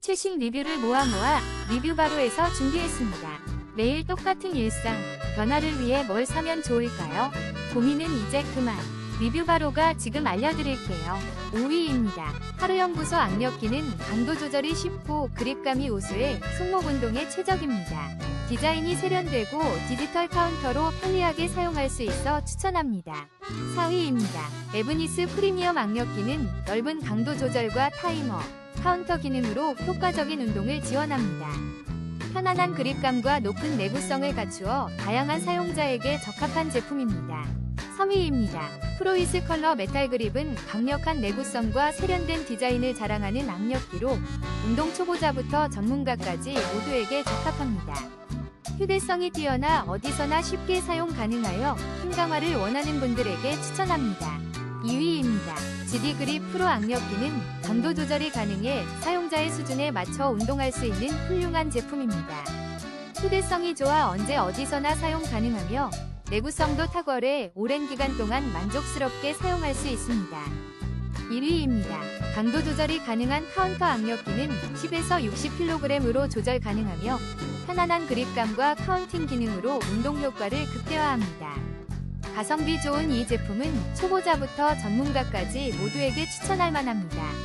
최신 리뷰를 모아 모아 리뷰바로에서 준비했습니다. 매일 똑같은 일상, 변화를 위해 뭘 사면 좋을까요? 고민은 이제 그만. 리뷰바로가 지금 알려드릴게요. 5위입니다. 하루연구소 악력기는 강도 조절이 쉽고 그립감이 우수해 손목 운동에 최적입니다. 디자인이 세련되고 디지털 카운터로 편리하게 사용할 수 있어 추천합니다. 4위입니다. 에브니스 프리미엄 악력기는 넓은 강도 조절과 타이머, 카운터 기능으로 효과적인 운동을 지원합니다. 편안한 그립감과 높은 내구성을 갖추어 다양한 사용자에게 적합한 제품입니다. 3위입니다. 프로이스 컬러 메탈 그립은 강력한 내구성과 세련된 디자인을 자랑하는 악력기로 운동 초보자부터 전문가까지 모두에게 적합합니다. 휴대성이 뛰어나 어디서나 쉽게 사용 가능하여 힘 강화를 원하는 분들에게 추천합니다. 2위입니다. GD 그립 프로 악력기는 강도 조절이 가능해 사용자의 수준에 맞춰 운동할 수 있는 훌륭한 제품입니다. 휴대성이 좋아 언제 어디서나 사용 가능하며 내구성도 탁월해 오랜 기간 동안 만족스럽게 사용할 수 있습니다. 1위입니다. 강도 조절이 가능한 카운터 악력기는 10에서 60kg으로 조절 가능하며 편안한 그립감과 카운팅 기능으로 운동 효과를 극대화합니다. 가성비 좋은 이 제품은 초보자부터 전문가까지 모두에게 추천할 만합니다.